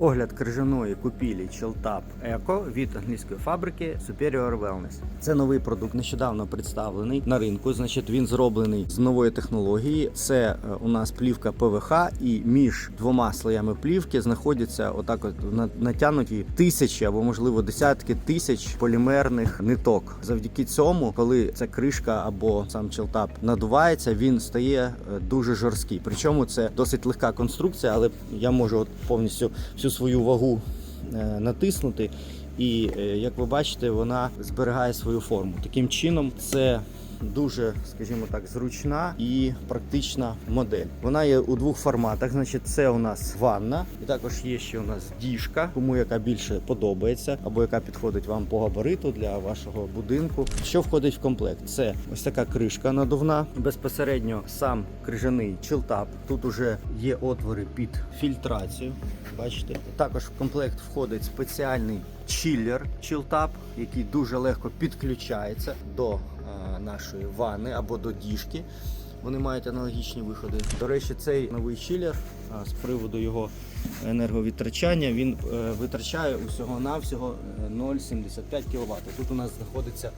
Огляд крижаної купілі Chilltap Eco від англійської фабрики Superior Wellness. Це новий продукт, нещодавно представлений на ринку. Значить, він зроблений з нової технології. Це е, у нас плівка ПВХ, і між двома слоями плівки знаходяться отак, от на- натягнуті тисячі або можливо десятки тисяч полімерних ниток. Завдяки цьому, коли ця кришка або сам Chilltap надувається, він стає е, дуже жорсткий. Причому це досить легка конструкція, але я можу от повністю всю свою вагу е, натиснути. І е, як ви бачите, вона зберігає свою форму. Таким чином, це дуже, скажімо так, зручна і практична модель. Вона є у двох форматах. Значить, це у нас ванна, і також є ще у нас діжка, кому яка більше подобається, або яка підходить вам по габариту для вашого будинку. Що входить в комплект? Це ось така кришка надувна, безпосередньо сам крижаний чилтап. Тут уже є отвори під фільтрацію. Бачите, також в комплект входить спеціальний чиллер чилтап, який дуже легко підключається до нашої вани або до діжки. Вони мають аналогічні виходи. До речі, цей новий чилер з приводу його енерговітрачання він е, витрачає усього-навсього е, 0,75 кВт. Тут у нас знаходиться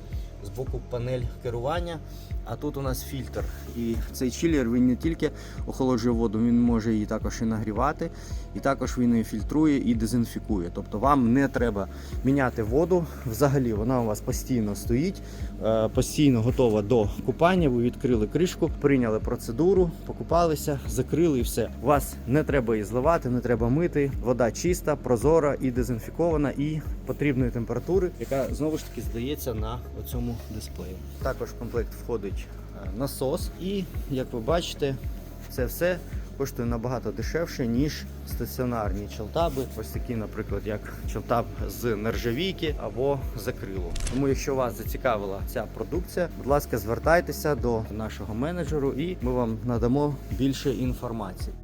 з боку панель керування, а тут у нас фільтр. І цей чилер він не тільки охолоджує воду, він може її також і нагрівати, і також він її фільтрує і дезінфікує. Тобто вам не треба міняти воду. Взагалі вона у вас постійно стоїть, е, постійно готова до купання. Ви відкрили кришку, прийняли процедуру, покупалися, закрили і все. Вас не треба її зливати, не треба мити. Вода чиста, прозора і дезінфікована, і потрібної температури, яка знову ж таки здається на цьому дисплеї. Також в комплект входить е, насос, і як ви бачите, це все коштує набагато дешевше, ніж стаціонарні челтаби. Ось такі, наприклад, як челтаб з нержавійки або з. Тому, якщо вас зацікавила ця продукція, будь ласка, звертайтеся до нашого менеджеру, і ми вам надамо більше інформації.